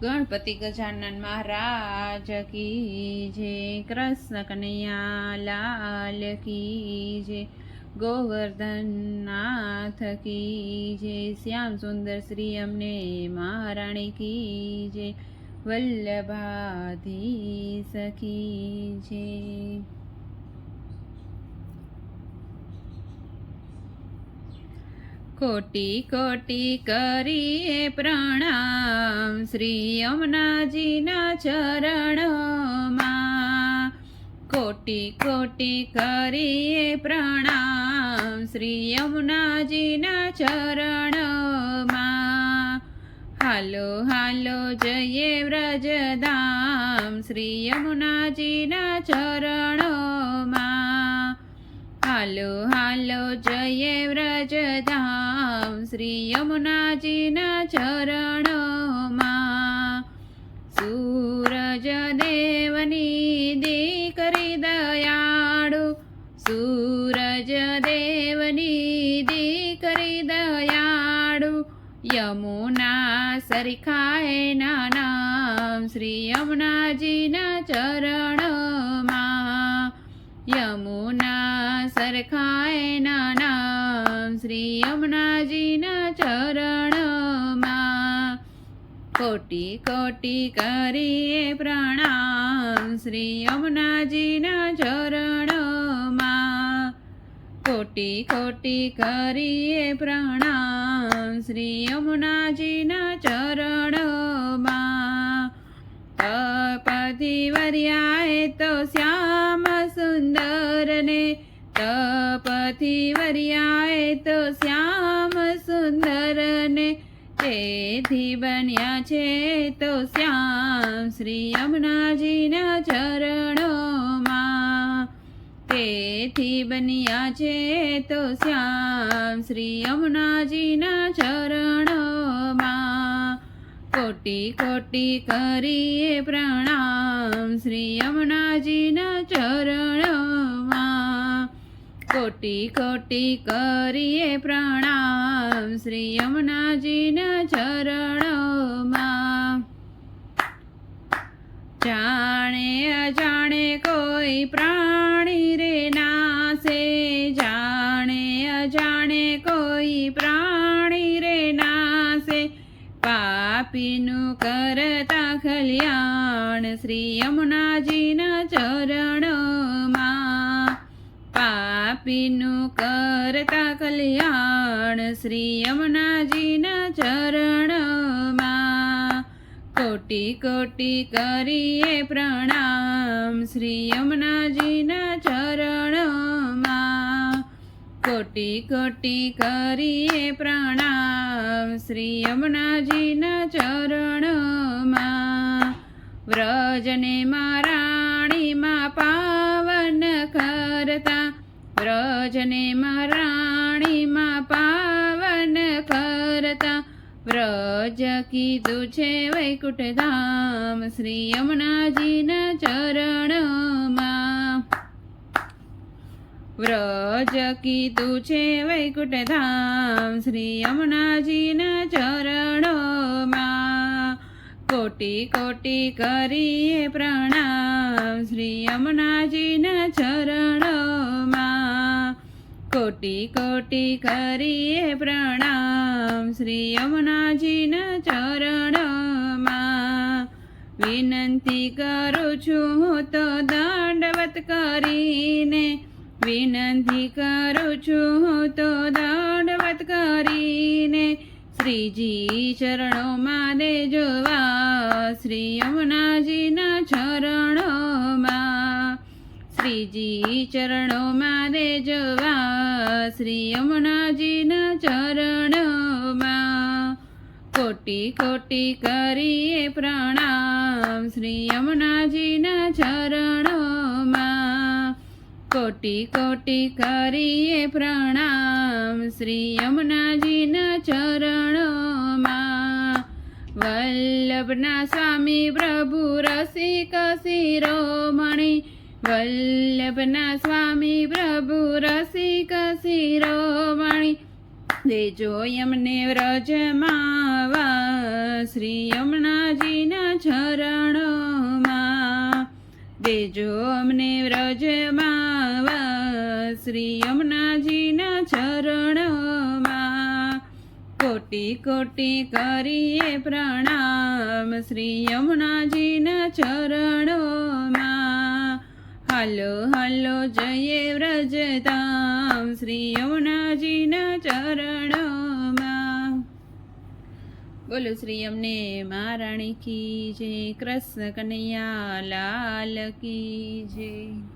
ગણપતિ ગજાનન મહારાજ કી જે કૃષ્ણ કનૈયા લાલ કી જે ગોવર્ધનનાથ કી જે શ્યામ સુંદર શ્રી અમને મહારાણી કી જે વલ્લભાધી સખી જય. કોટી કોટી કરીએ પ્રણામ. શ્રી યમુનાજીના ચરણમાં કોટી કોટી કરીએ પ્રણામ. શ્રી યમુનાજીના ચરણમાં હાલો હાલો જઈએ વ્રજધામ. શ્રી યમુનાજીના ચરણોમાં હાલો હાલો જઈએ વ્રજધામ. શ્રી યમુનાજીના ચરણોમાં સૂરજ દેવની દીકરી દયાળુ. સૂરજ દેવની દીકરી દયાળુ. યમુના સરખાએ નામ શ્રી યમુનાજીના ચરણોમાં યમુના સરખાએ નામ શ્રી યમુનાજીના ચરણમાં. કોટી કોટી કરીએ પ્રણામ, શ્રી યમુનાજીના ચરણમાં. કોટી કોટી કરીએ પ્રણામ, શ્રી યમુનાજીના ચરણમાં. તપતિ વર્યાએ તો તપતિ વર્યાએ તો શ્યામ સુંદરને તેથી બન્યા છે તો શ્યામ શ્રી યમુનાજીના ચરણોમાં. તેથી બન્યા છે તો શ્યામ શ્રી યમુનાજીના ચરણોમાં. કોટી કોટી કરીએ પ્રણામ શ્રી યમુનાજીના ચરણોમાં. કોટી કોટી કરીએ પ્રણામ શ્રી યમુનાજીના ચરણોમાં. જાણે અજાણે કોઈ પ્રાણી રે નાસે જાણે અજાણે કોઈ પ્રાણી રે નાસે પાપીનું કરતા કલ્યાણ શ્રી યમુનાજીના ચરણોમાં. પાપીનું કરતા કલ્યાણ શ્રી યમુનાજીના ચરણમાં. કોટી કોટી કરીએ પ્રણામ શ્રી યમુનાજીના ચરણમાં. કોટી કોટી કરીએ પ્રણામ શ્રી યમુનાજીના ચરણમાં. વ્રજને મારાણીમાં પાવન કરતા વ્રજને મારાણીમાં પાવન કરતા. વ્રજ કીધું છે વૈકુંઠ ધામ શ્રી યમુનાજીના ચરણમાં. વ્રજ કીધું છે વૈકુંઠ ધામ શ્રી યમુનાજીના ચરણમાં. કોટી કોટી કરીએ પ્રણામ શ્રી યમુનાજીના ચરણોમાં કોટી કોટી કરીએ પ્રણામ. શ્રી યમુનાજીના ચરણમાં વિનંતી કરું છું હું તો દંડવત કરીને વિનંતી કરું છું હું તો દંડવત કરીને શ્રીજી ચરણોમાં જોવા શ્રી યમુનાજીના ચરણોમાં શ્રીજી ચરણોમાં દે જોવા શ્રી યમુનાજીના ચરણમાં કોટી કોટી કરીએ પ્રણામ. શ્રી યમુનાજીના ચરણમાં કોટી કોટી કરીએ પ્રણામ. શ્રી યમુનાજીના ચરણમાં વલ્લભના સ્વામી પ્રભુ રસિક શિરોમણી વલ્લભના સ્વામી પ્રભુ રસિક શિરોમણી. દેજો એમને માવા શ્રી યમુનાજીના ચરણોમાં. દેજો અમને વ્રજમાં વાસ શ્રી યમુનાજીના ચરણોમાં. કોટી કોટી કરીએ પ્રણામ, શ્રી યમુનાજીના ચરણોમાં. હાલો હાલો, જઈએ વ્રજતામ શ્રી યમુનાજીના ચરણોમાં. બોલો શ્રી અમને, મહારાણી કી જય, કૃષ્ણ કનૈયા લાલ કી જય.